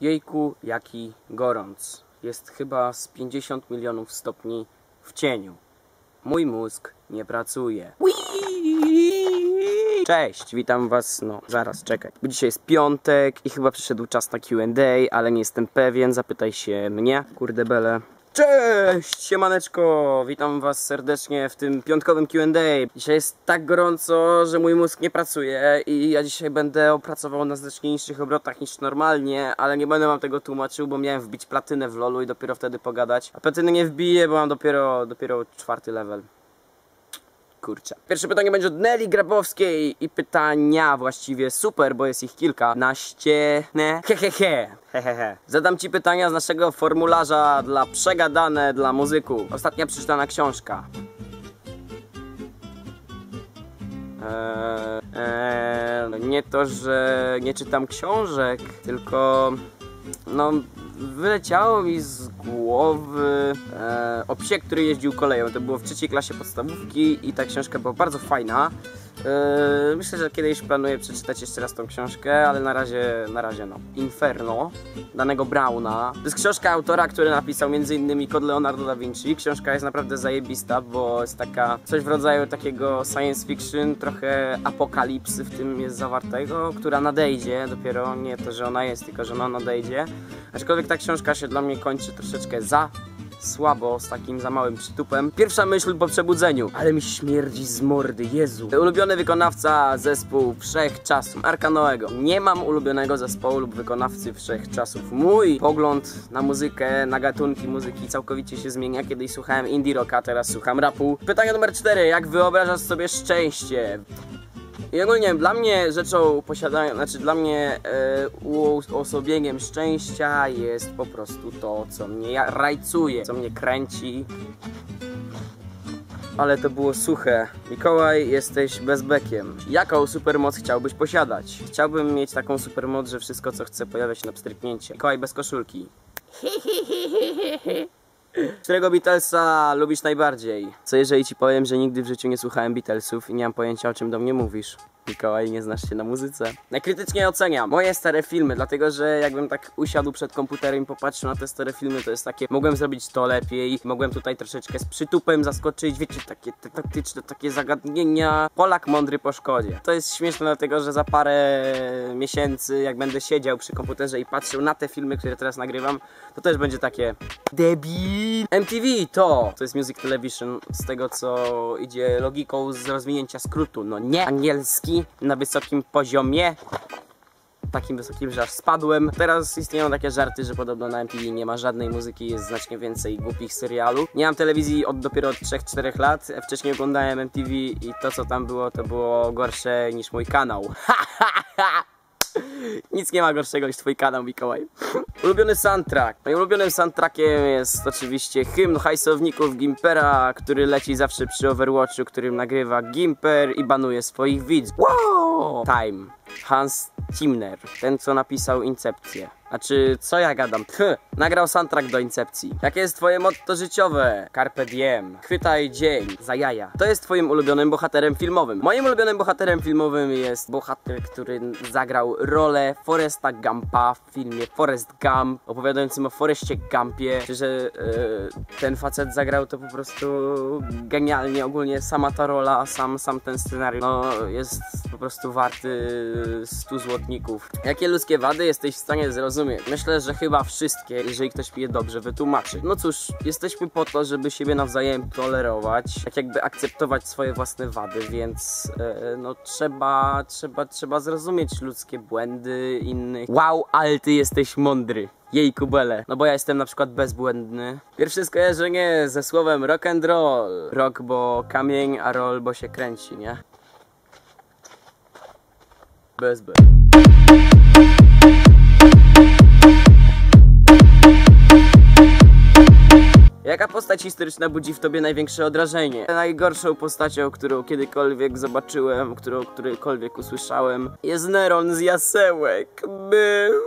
Jejku, jaki gorąc. Jest chyba z 50 milionów stopni w cieniu. Mój mózg nie pracuje. Cześć, witam was, no zaraz, czekaj. Bo dzisiaj jest piątek i chyba przyszedł czas na Q&A, ale nie jestem pewien, zapytaj się mnie, kurde bele. Cześć, siemaneczko, witam was serdecznie w tym piątkowym Q&A. Dzisiaj jest tak gorąco, że mój mózg nie pracuje i ja dzisiaj będę opracował na znacznie niższych obrotach niż normalnie, ale nie będę wam tego tłumaczył, bo miałem wbić platynę w lolu i dopiero wtedy pogadać. A platyny nie wbiję, bo mam dopiero, dopiero czwarty level. Kurczę. Pierwsze pytanie będzie od Nelly Grabowskiej i pytania właściwie super, bo jest ich kilka. Naście, ne, he he he, he he he. Zadam ci pytania z naszego formularza dla przegadane dla muzyków. Ostatnia przeczytana książka. Eee, eee, no nie to, że nie czytam książek, tylko no wyleciało mi z głowy e, o psie, który jeździł koleją. To było w trzeciej klasie podstawówki i ta książka była bardzo fajna. E, myślę, że kiedyś planuję przeczytać jeszcze raz tą książkę, ale na razie, na razie no. Inferno, danego Brauna. To jest książka autora, który napisał m.in. Kod Leonardo da Vinci. Książka jest naprawdę zajebista, bo jest taka coś w rodzaju takiego science fiction, trochę apokalipsy w tym jest zawartego, która nadejdzie, dopiero nie to, że ona jest, tylko że ona nadejdzie. Aczkolwiek ta książka się dla mnie kończy troszeczkę za słabo, z takim za małym przytupem. Pierwsza myśl po przebudzeniu, ale mi śmierdzi z mordy, Jezu. Ulubiony wykonawca zespół Wszechczasów, Arka Noego. Nie mam ulubionego zespołu lub wykonawcy Wszechczasów. Mój pogląd na muzykę, na gatunki muzyki całkowicie się zmienia. Kiedyś słuchałem indie rocka, teraz słucham rapu. Pytanie numer cztery. Jak wyobrażasz sobie szczęście? I ogólnie dla mnie rzeczą posiadania, znaczy dla mnie e, uosobieniem szczęścia jest po prostu to, co mnie rajcuje, co mnie kręci. Ale to było suche. Mikołaj, jesteś bezbekiem. Jaką supermoc chciałbyś posiadać? Chciałbym mieć taką supermoc, że wszystko co chcę pojawia się na pstryknięcie. Mikołaj bez koszulki. Którego Beatlesa lubisz najbardziej? Co jeżeli ci powiem, że nigdy w życiu nie słuchałem Beatlesów i nie mam pojęcia o czym do mnie mówisz? Mikołaj, nie znasz się na muzyce. Najkrytyczniej oceniam moje stare filmy, dlatego że jakbym tak usiadł przed komputerem i popatrzył na te stare filmy, to jest takie, mogłem zrobić to lepiej, mogłem tutaj troszeczkę z przytupem zaskoczyć, wiecie, takie taktyczne, takie zagadnienia. Polak mądry po szkodzie. To jest śmieszne, dlatego że za parę miesięcy, jak będę siedział przy komputerze i patrzył na te filmy, które teraz nagrywam, to też będzie takie debil. MTV to, to jest Music Television, z tego co idzie logiką z rozwinięcia skrótu, no nie na wysokim poziomie takim wysokim, że aż spadłem. Teraz istnieją takie żarty, że podobno na MTV nie ma żadnej muzyki, jest znacznie więcej głupich serialu. Nie mam telewizji od dopiero 3-4 lat. Wcześniej oglądałem MTV i to co tam było, to było gorsze niż mój kanał. Nic nie ma gorszego niż twój kanał, Mikołaj. Ulubiony soundtrack. Moim ulubionym soundtrackiem jest oczywiście hymn hajsowników Gimpera, który leci zawsze przy Overwatchu, którym nagrywa Gimper i banuje swoich widzów. Wow! Time. Hans Zimmer, ten co napisał Incepcję. Znaczy, co ja gadam? Pch, nagrał soundtrack do Incepcji. Jakie jest twoje motto życiowe? Carpe diem. Chwytaj dzień. Za jaja. To jest twoim ulubionym bohaterem filmowym. Moim ulubionym bohaterem filmowym jest bohater, który zagrał rolę Foresta Gumpa w filmie Forest Gump, opowiadającym o Forestie Gumpie. Że e, ten facet zagrał to po prostu genialnie. Ogólnie sama ta rola, sam, sam ten scenariusz, no jest po prostu warty 100 złotników. Jakie ludzkie wady jesteś w stanie zrozumieć? Myślę, że chyba wszystkie, jeżeli ktoś je dobrze wytłumaczy. No cóż, jesteśmy po to, żeby siebie nawzajem tolerować, tak jakby akceptować swoje własne wady, więc e, no trzeba, trzeba, trzeba zrozumieć ludzkie błędy innych. Wow, ale ty jesteś mądry. Jej kubele. No bo ja jestem na przykład bezbłędny. Pierwsze skojarzenie ze słowem rock and roll. Rock, bo kamień, a roll, bo się kręci, nie? Bezbe. Jaka postać historyczna budzi w tobie największe odrażenie? Najgorszą postacią, którą kiedykolwiek zobaczyłem, którą którejkolwiek usłyszałem, jest Neron z Jasełek. Był.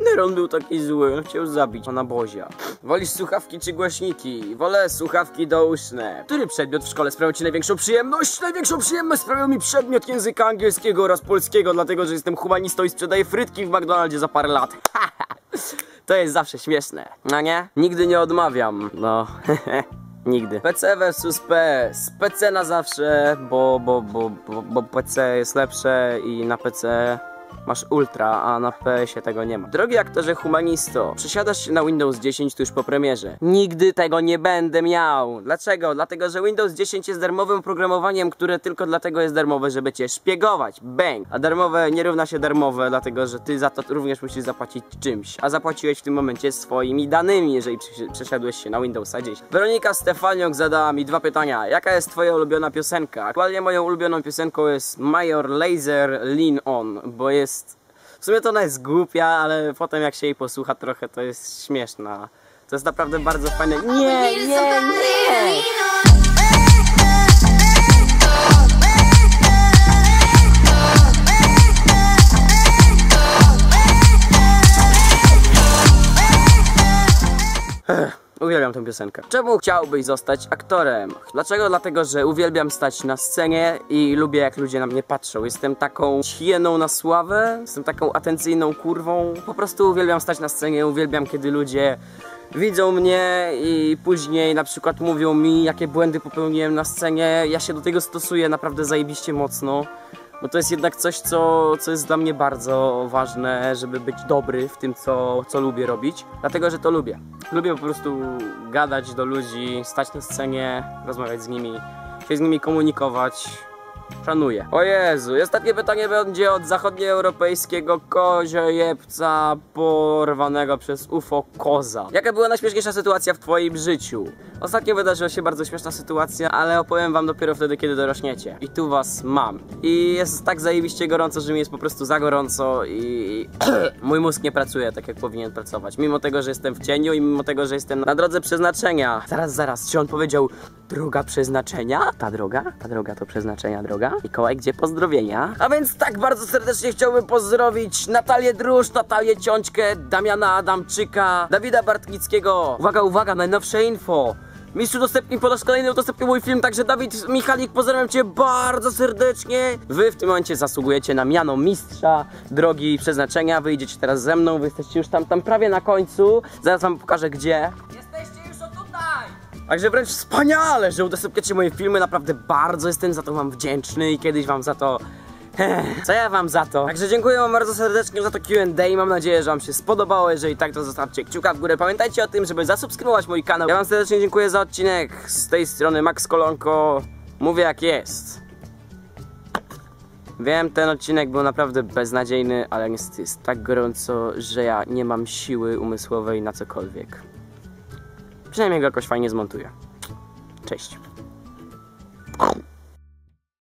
Neron był taki zły, chciał zabić pana Bozia. Wolisz słuchawki czy głośniki? Wolę słuchawki douszne. Który przedmiot w szkole sprawiał ci największą przyjemność? Największą przyjemność sprawiał mi przedmiot języka angielskiego oraz polskiego, dlatego że jestem humanistą i sprzedaję frytki w McDonaldzie za parę lat. to jest zawsze śmieszne, no nie? Nigdy nie odmawiam, no. Nigdy. PC versus PS. PC na zawsze, bo, bo, bo, bo, bo PC jest lepsze i na PC masz ultra, a na PS-ie tego nie ma. Drogi aktorze humanisto, przesiadasz się na Windows 10 tuż po premierze. Nigdy tego nie będę miał. Dlaczego? Dlatego, że Windows 10 jest darmowym programowaniem, które tylko dlatego jest darmowe, żeby cię szpiegować. Bang! A darmowe nie równa się darmowe, dlatego, że ty za to również musisz zapłacić czymś. A zapłaciłeś w tym momencie swoimi danymi, jeżeli przesi- przesiadłeś się na Windowsa 10. Weronika Stefaniok zadała mi dwa pytania. Jaka jest twoja ulubiona piosenka? Aktualnie moją ulubioną piosenką jest Major Laser Lean On, bo jest... W sumie to ona jest głupia, ale potem jak się jej posłucha trochę, to jest śmieszna. To jest naprawdę bardzo fajne. Nie, nie, nie! Uwielbiam tę piosenkę. Czemu chciałbyś zostać aktorem? Dlaczego? Dlatego, że uwielbiam stać na scenie i lubię jak ludzie na mnie patrzą. Jestem taką hieną na sławę, jestem taką atencyjną kurwą. Po prostu uwielbiam stać na scenie, uwielbiam kiedy ludzie widzą mnie i później na przykład mówią mi, jakie błędy popełniłem na scenie. Ja się do tego stosuję naprawdę zajebiście mocno. Bo to jest jednak coś, co, co jest dla mnie bardzo ważne, żeby być dobry w tym, co, co lubię robić. Dlatego, że to lubię. Lubię po prostu gadać do ludzi, stać na scenie, rozmawiać z nimi, się z nimi komunikować. Szanuję. O Jezu, ostatnie pytanie będzie od zachodnioeuropejskiego koziojebca porwanego przez UFO koza. Jaka była najśmieszniejsza sytuacja w twoim życiu? Ostatnio wydarzyła się bardzo śmieszna sytuacja, ale opowiem wam dopiero wtedy, kiedy dorośniecie. I tu was mam. I jest tak zajebiście gorąco, że mi jest po prostu za gorąco i mój mózg nie pracuje tak, jak powinien pracować. Mimo tego, że jestem w cieniu i mimo tego, że jestem na drodze przeznaczenia. Zaraz, zaraz, czy on powiedział droga przeznaczenia? Ta droga? Ta droga to przeznaczenia droga? Mikołaj, gdzie pozdrowienia? A więc tak bardzo serdecznie chciałbym pozdrowić Natalię Drusz, Natalię Ciąćkę, Damiana Adamczyka, Dawida Bartnickiego. Uwaga, uwaga, najnowsze info. Mistrzu udostępnij po raz kolejny udostępnił mój film, także Dawid Michalik, pozdrawiam Cię bardzo serdecznie. Wy w tym momencie zasługujecie na miano mistrza drogi przeznaczenia. Wyjdziecie teraz ze mną, wy jesteście już tam, tam prawie na końcu. Zaraz Wam pokażę gdzie. Jesteście już o tutaj! Także wręcz wspaniale, że udostępniacie moje filmy, naprawdę bardzo jestem za to wam wdzięczny i kiedyś wam za to... Co ja wam za to? Także dziękuję wam bardzo serdecznie za to Q&A mam nadzieję, że wam się spodobało. Jeżeli tak, to zostawcie kciuka w górę. Pamiętajcie o tym, żeby zasubskrybować mój kanał. Ja wam serdecznie dziękuję za odcinek. Z tej strony Max Kolonko. Mówię jak jest. Wiem, ten odcinek był naprawdę beznadziejny, ale niestety jest tak gorąco, że ja nie mam siły umysłowej na cokolwiek. Przynajmniej go jakoś fajnie zmontuję. Cześć.